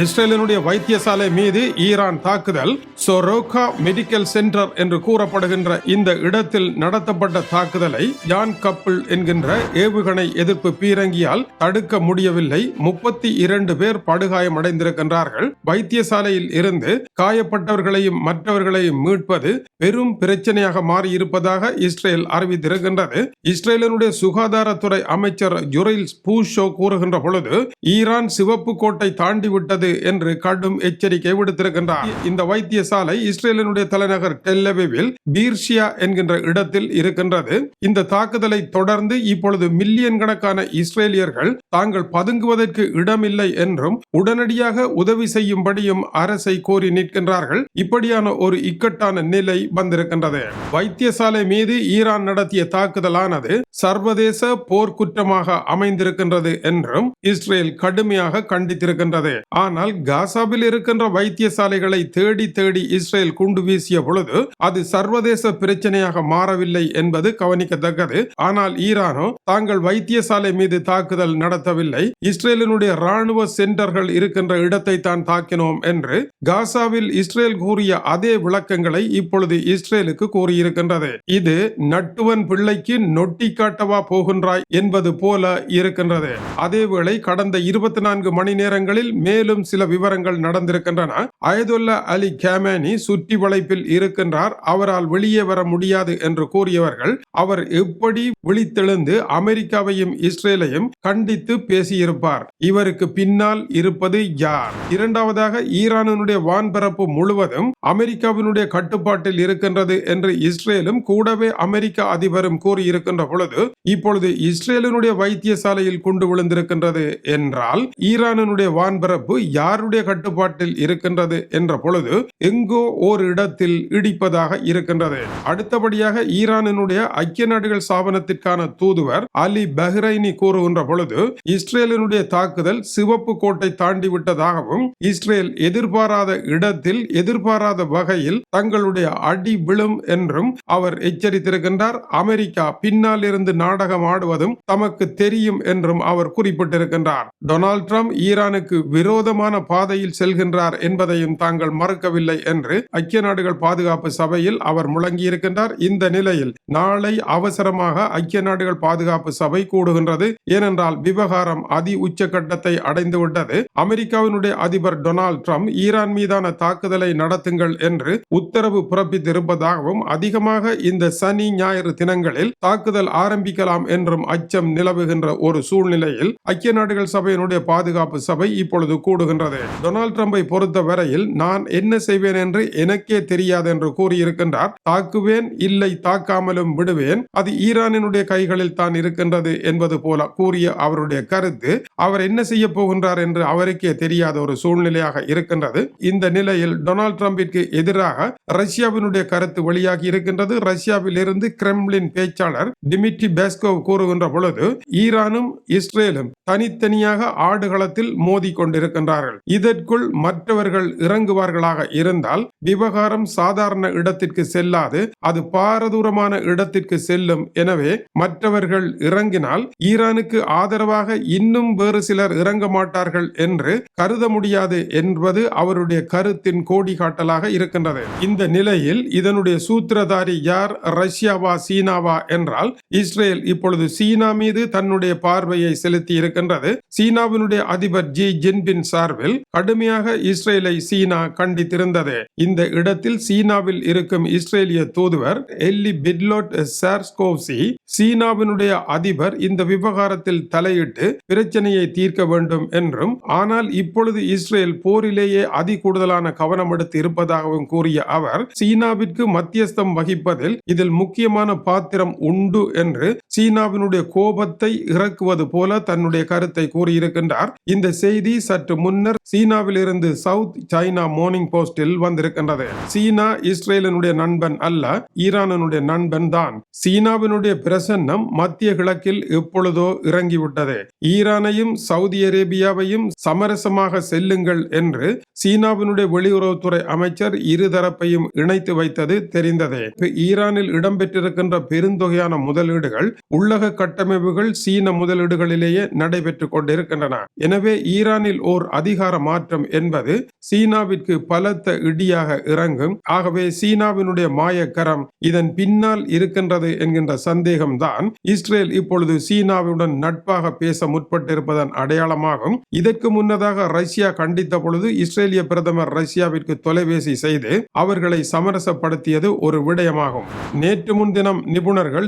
இஸ்ரேலினுடைய வைத்தியசாலை மீது ஈரான் தாக்குதல் சொரோகா மெடிக்கல் சென்டர் என்று கூறப்படுகின்ற இந்த இடத்தில் நடத்தப்பட்ட தாக்குதலை யான் கப்பல் என்கின்ற ஏவுகணை எதிர்ப்பு பீரங்கியால் தடுக்க முடியவில்லை. முப்பத்தி இரண்டு பேர் படுகாயமடைந்திருக்கின்றார்கள். வைத்தியசாலையில் இருந்து காயப்பட்டவர்களையும் மற்றவர்களையும் மீட்பது பெரும் பிரச்சனையாக மாறியிருப்பதாக இஸ்ரேல் அறிவித்திருக்கின்றது. இஸ்ரேலினுடைய சுகாதாரத்துறை அமைச்சர் ஜுரைல் பூஷோ கூறுகின்ற பொழுது ஈரான் சிவப்பு கோட்டை தாண்டி விட்டது என்று கடும் எச்சரிக்கை விடுத்திருக்கின்றார். இந்த வைத்தியசாலை இஸ்ரேலினுடைய தலைநகர் டெல்லவிவில் பீர்ஷியா என்கின்ற இடத்தில் இருக்கின்றது. இந்த தாக்குதலை தொடர்ந்து இப்பொழுது மில்லியன் கணக்கான இஸ்ரேலியர்கள் தாங்கள் பதுங்குவதற்கு இடமில்லை என்றும் உடனடியாக உதவி செய்யும்படியும் அரசை கோரி நிற்கின்றார்கள். இப்படியான ஒரு இக்கட்டான நிலை வந்திருக்கின்றது. வைத்தியசாலை மீது ஈரான் நடத்திய தாக்குதலானது சர்வதேச போர்க்குற்றமாக அமைந்திருக்கின்றது என்றும் இஸ்ரேல் கடுமையாக கண்டித்திருக்கின்றது. ஆனால் காசாவில் இருக்கின்ற வைத்தியசாலைகளை தேடி தேடி இஸ்ரேல் குண்டு வீசிய பொழுது அது சர்வதேச பிரச்சனையாக மாறவில்லை என்பது கவனிக்கத்தக்கது. ஆனால் ஈரானோ தாங்கள் வைத்தியசாலை மீது தாக்குதல் நடத்தவில்லை. இஸ்ரேலினுடைய ராணுவ சென்டர்கள் இருக்கின்ற இடத்தை தான் தாக்கினோம் என்று காசாவில் இஸ்ரேல் கூறிய அதே விளக்கங்களை இப்பொழுது இஸ்ரேலுக்கு கூறியிருக்கின்றது. இது நட்டுவன் பிள்ளைக்கு நொட்டி காட்டவா போகின்றாய் என்பது போல இருக்கின்றது. அதேவேளை கடந்த இருபத்தி நான்கு மணி நேரங்களில் மேலும் மேலும் சில விவரங்கள் நடந்திருக்கின்றன. அயதுல்லா அலி கேமேனி சுற்றி வளைப்பில் இருக்கின்றார். அவரால் வெளியே வர முடியாது என்று கூறியவர்கள் அவர் எப்படி விழித்தெழுந்து அமெரிக்காவையும் இஸ்ரேலையும் கண்டித்து பேசியிருப்பார்? இவருக்கு பின்னால் இருப்பது யார்? இரண்டாவதாக ஈரானினுடைய வான்பரப்பு முழுவதும் அமெரிக்காவினுடைய கட்டுப்பாட்டில் இருக்கின்றது என்று இஸ்ரேலும் கூடவே அமெரிக்க அதிபரும் கூறியிருக்கின்ற பொழுது இப்பொழுது இஸ்ரேலினுடைய வைத்தியசாலையில் கொண்டு விழுந்திருக்கின்றது என்றால் ஈரானினுடைய வான்பரப்பு யாருடைய கட்டுப்பாட்டில் இருக்கின்றது என்ற பொழுது எங்கோ ஒரு இடத்தில் இடிப்பதாக இருக்கின்றது. அடுத்தபடியாக ஈரானினுடைய ஐக்கிய நாடுகள் ஸ்தாபனத்திற்கான தூதுவர் அலி பஹ்ரைனி கூறுகின்ற பொழுது இஸ்ரேலினுடைய தாக்குதல் சிவப்பு கோட்டை தாண்டி விட்டதாகவும் இஸ்ரேல் எதிர்பாராத இடத்தில் எதிர்பாராத வகையில் தங்களுடைய அடி விழும் என்றும் அவர் எச்சரித்திருக்கின்றார். அமெரிக்கா பின்னால் இருந்து நாடகம் ஆடுவதும் தமக்கு தெரியும் என்றும் அவர் குறிப்பிட்டிருக்கின்றார். டொனால்ட் ட்ரம்ப் ஈரானுக்கு விரோதம் விரோதமான பாதையில் செல்கின்றார் என்பதையும் தாங்கள் மறுக்கவில்லை என்று ஐக்கிய நாடுகள் பாதுகாப்பு சபையில் அவர் முழங்கியிருக்கின்றார். இந்த நிலையில் நாளை அவசரமாக ஐக்கிய நாடுகள் பாதுகாப்பு சபை கூடுகின்றது. ஏனென்றால் விவகாரம் அதி உச்சகட்டத்தை அடைந்துவிட்டது. அமெரிக்காவினுடைய அதிபர் டொனால்ட் ட்ரம்ப் ஈரான் மீதான தாக்குதலை நடத்துங்கள் என்று உத்தரவு பிறப்பித்திருப்பதாகவும் அதிகமாக இந்த சனி ஞாயிறு தினங்களில் தாக்குதல் ஆரம்பிக்கலாம் என்றும் அச்சம் நிலவுகின்ற ஒரு சூழ்நிலையில் ஐக்கிய நாடுகள் சபையினுடைய பாதுகாப்பு சபை இப்பொழுது கூறுகின்றது. டொனால்ட் ட்ரம்பை பொறுத்த வரையில் நான் என்ன செய்வேன் என்று எனக்கே தெரியாது என்று கூறியிருக்கின்றார். தாக்குவேன் இல்லை தாக்காமலும் விடுவேன். அது ஈரானினுடைய கைகளில் தான் இருக்கின்றது என்பது போல கூறிய அவருடைய கருத்து அவர் என்ன செய்ய போகின்றார் என்று அவருக்கே தெரியாத ஒரு சூழ்நிலையாக இருக்கின்றது. இந்த நிலையில் டொனால்ட் ட்ரம்பிற்கு எதிராக ரஷ்யாவினுடைய கருத்து வெளியாகி இருக்கின்றது. ரஷ்யாவில் இருந்து கிரெம்லின் பேச்சாளர் டிமிட்ரி பேஸ்கோவ் கூறுகின்ற பொழுது ஈரானும் இஸ்ரேலும் தனித்தனியாக ஆடுகளத்தில் மோதி கொண்டிருக்கின்றார்கள். இதற்குள் மற்றவர்கள் இறங்குவார்களாக இருந்தால் விவகாரம் சாதாரண இடத்திற்கு செல்லாது அது பாரதூரமான இடத்திற்கு செல்லும். எனவே மற்றவர்கள் இறங்கினால் ஈரானுக்கு ஆதரவாக இன்னும் வேறு சிலர் இறங்க மாட்டார்கள் என்று கருத முடியாது என்பது அவருடைய கருத்தின் கோடி காட்டலாக இருக்கின்றது. இந்த நிலையில் இதனுடைய சூத்திரதாரி யார்? ரஷ்யாவா சீனாவா என்றால் இஸ்ரேல் இப்பொழுது சீனா மீது தன்னுடைய பார்வையை செலுத்தி இருக்கின்றது. சீனாவினுடைய அதிபர் ஜி ஜின்பின் சார்பில் கடுமையாக இஸ்ரேலை சீனா கண்டித்திருந்தது. இந்த இடத்தில் சீனாவில் இருக்கும் இஸ்ரேலிய தூதுவர் எல்லி பிட்லோட் சார்ஸ்கோவ்சி சீனாவினுடைய அதிபர் இந்த விவகாரத்தில் தலையிட்டு பிரச்சனையை தீர்க்க வேண்டும் என்றும் ஆனால் இப்பொழுது இஸ்ரேல் போரிலேயே அதி கூடுதலான கவனம் எடுத்து இருப்பதாகவும் கூறிய அவர் சீனாவிற்கு மத்தியஸ்தம் வகிப்பதில் இதில் முக்கியமான பாத்திரம் உண்டு என்று சீனாவினுடைய கோபத்தை இறக்குவது போல தன்னுடைய கருத்தை கூறியிருக்கின்றார். இந்த செய்தி சற்று முன்னர் சீனாவில் இருந்து சவுத் சைனா மார்னிங் போஸ்டில் வந்திருக்கின்றது. சீனா இஸ்ரேலினுடைய நண்பன் அல்ல ஈரானினுடைய நண்பன் தான். சீனாவினுடைய பிரசன்னம் மத்திய கிழக்கில் எப்பொழுதோ இறங்கிவிட்டது. ஈரானையும் சவுதி அரேபியாவையும் சமரசமாக செல்லுங்கள் என்று சீனாவினுடைய வெளியுறவுத்துறை அமைச்சர் இருதரப்பையும் இணைத்து வைத்தது தெரிந்ததே. ஈரானில் இடம்பெற்றிருக்கின்ற பெருந்தொகையான முதல் முதலீடுகள் உள்ளக கட்டமைப்புகள் சீன முதலீடுகளிலேயே நடைபெற்றுக் கொண்டிருக்கின்றன. எனவே ஈரானில் ஓர் அதிகார மாற்றம் என்பது சீனாவிற்கு பலத்த இடியாக இறங்கும். ஆகவே சீனாவினுடைய மாயக்கரம் இதன் பின்னால் இருக்கின்றது என்கின்ற சந்தேகம்தான். இஸ்ரேல் இப்பொழுது சீனாவுடன் நட்பாக பேச முற்பட்டிருப்பதன் அடையாளமாகும். இதற்கு முன்னதாக ரஷ்யா கண்டித்த பொழுது இஸ்ரேலிய பிரதமர் ரஷ்யாவிற்கு தொலைபேசி செய்து அவர்களை சமரசப்படுத்தியது ஒரு விடயமாகும். நேற்று முன்தினம் நிபுணர்கள்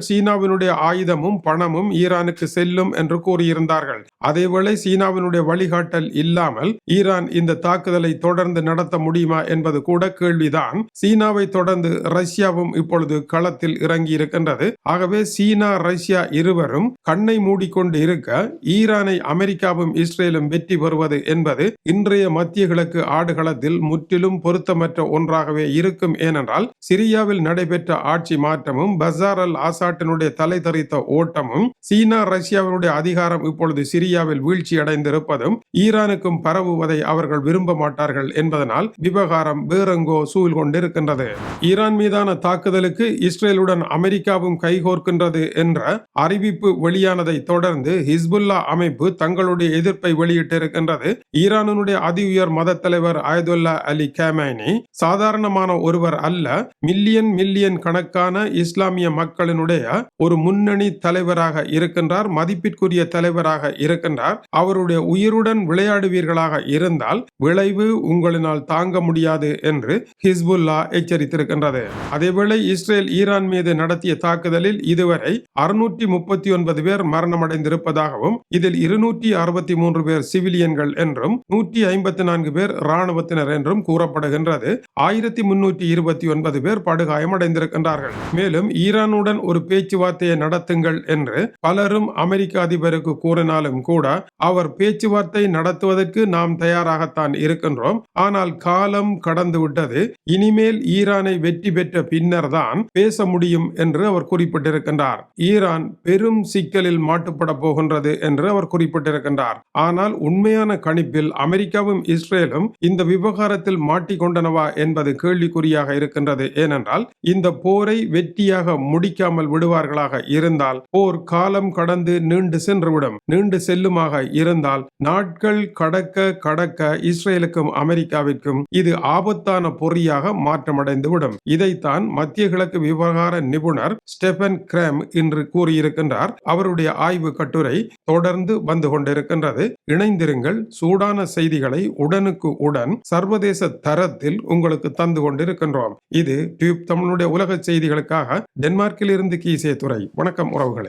சீனாவினுடைய ஆயுதமும் பணமும் ஈரானுக்கு செல்லும் என்று கூறியிருந்தார்கள். அதேவேளை சீனாவினுடைய வழிகாட்டல் இல்லாமல் ஈரான் இந்த தாக்குதலை தொடர்ந்து நடத்த முடியுமா என்பது கூட கேள்விதான். சீனாவை தொடர்ந்து ரஷ்யாவும் இப்பொழுது களத்தில் இறங்கி இருக்கின்றது ஆகவே சீனா ரஷ்யா இருவரும் கண்ணை மூடிக்கொண்டு இருக்க ஈரானை அமெரிக்காவும் இஸ்ரேலும் வெற்றி பெறுவது என்பது இன்றைய மத்திய கிழக்கு ஆடுகளத்தில் முற்றிலும் பொருத்தமற்ற ஒன்றாகவே இருக்கும். ஏனென்றால் சிரியாவில் நடைபெற்ற ஆட்சி மாற்றமும் பசார் அல் ஆசாட்டினுடைய தலை தரித்த ஓட்டமும் சீனா ரஷ்யாவினுடைய அதிகாரம் இப்பொழுது சிரியாவில் வீழ்ச்சி அடைந்திருப்பதும் ஈரானுக்கும் பரவுவதை அவர்கள் விரும்ப மாட்டார்கள் என்பதனால் விவகாரம் வேறெங்கோ சூழ் கொண்டிருக்கின்றது. ஈரான் மீதான தாக்குதலுக்கு இஸ்ரேலுடன் அமெரிக்காவும் கைகோர்க்கின்றது என்ற அறிவிப்பு வெளியானதை தொடர்ந்து ஹிஸ்புல்லா அமைப்பு தங்களுடைய எதிர்ப்பை வெளியிட்டிருக்கின்றது. ஈரானுடைய அதி உயர் மத தலைவர் அயதுல்லா அலி கேமைனி சாதாரணமான ஒருவர் அல்ல மில்லியன் மில்லியன் கணக்கான இஸ்லாமிய மக்களினுடைய ஒரு ஒரு முன்னணி தலைவராக இருக்கின்றார் மதிப்பிற்குரிய தலைவராக இருக்கின்றார். அவருடைய உயிருடன் விளையாடுவீர்களாக இருந்தால் விளைவு உங்களினால் தாங்க முடியாது என்று ஹிஸ்புல்லா எச்சரித்திருக்கின்றது. அதேவேளை இஸ்ரேல் ஈரான் மீது நடத்திய தாக்குதலில் இதுவரை அறுநூற்றி முப்பத்தி ஒன்பது பேர் மரணமடைந்திருப்பதாகவும் இதில் இருநூற்றி அறுபத்தி மூன்று பேர் சிவிலியன்கள் என்றும் நூற்றி ஐம்பத்தி நான்கு பேர் இராணுவத்தினர் என்றும் கூறப்படுகின்றது. ஆயிரத்தி முன்னூற்றி இருபத்தி ஒன்பது பேர் படுகாயமடைந்திருக்கின்றார்கள். மேலும் ஈரானுடன் ஒரு பேச்சுவார்த்தை பேச்சுவார்த்தையை நடத்துங்கள் என்று பலரும் அமெரிக்க அதிபருக்கு கூறினாலும் கூட அவர் பேச்சுவார்த்தை நடத்துவதற்கு நாம் தயாராகத்தான் இருக்கின்றோம். ஆனால் காலம் கடந்து விட்டது இனிமேல் ஈரானை வெற்றி பெற்ற பின்னர் தான் பேச முடியும் என்று அவர் குறிப்பிட்டிருக்கின்றார். ஈரான் பெரும் சிக்கலில் மாட்டுப்பட போகின்றது என்று அவர் குறிப்பிட்டிருக்கின்றார். ஆனால் உண்மையான கணிப்பில் அமெரிக்காவும் இஸ்ரேலும் இந்த விவகாரத்தில் மாட்டிக்கொண்டனவா என்பது கேள்விக்குறியாக இருக்கின்றது. ஏனென்றால் இந்த போரை வெற்றியாக முடிக்காமல் விடுவார்களா செல்லுமாக இருந்தால் போர் காலம் கடந்து நீண்டு சென்றுவிடும். நீண்டு செல்லுமாக இருந்தால் நாட்கள் கடக்க கடக்க இஸ்ரேலுக்கும் அமெரிக்காவிற்கும் இது ஆபத்தான பொறியாக மாற்றமடைந்துவிடும். இதைத்தான் மத்திய கிழக்கு விவகார நிபுணர் ஸ்டெபன் கிராம் இன்று கூறியிருக்கின்றார். அவருடைய ஆய்வு கட்டுரை தொடர்ந்து வந்து கொண்டிருக்கின்றது. இணைந்திருங்கள் சூடான செய்திகளை உடனுக்கு உடன் சர்வதேச தரத்தில் உங்களுக்கு தந்து கொண்டிருக்கின்றோம். இது டியூப் தமிழுடைய உலக செய்திகளுக்காக டென்மார்க்கில் இருந்து கீசே துறை வணக்கம் உறவுகளே.